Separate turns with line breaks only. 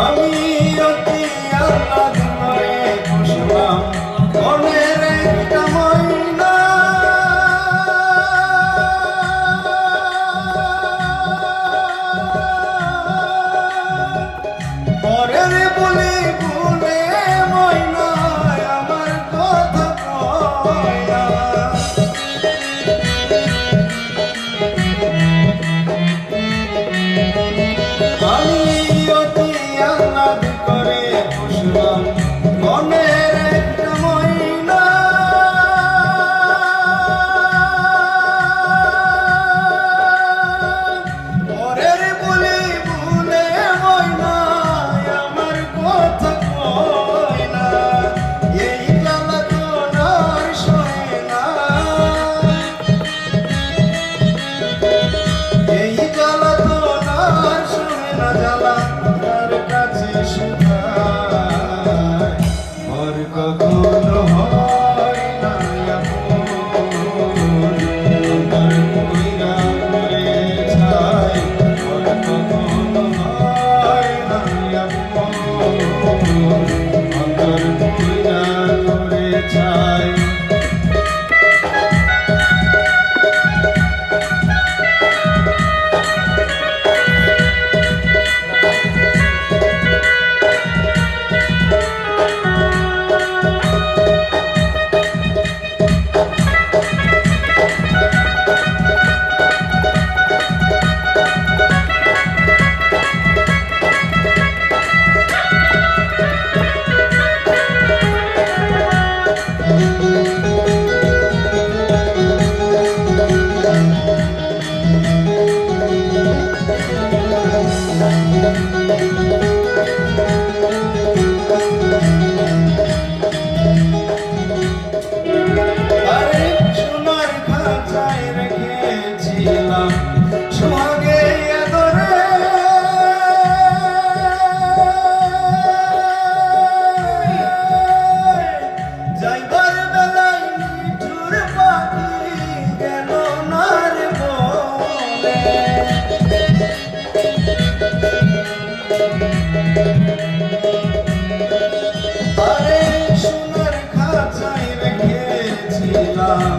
আমি অতি আল্লাহ time. আরে আরে সোনার খাঁচায় রেখেছিলাম।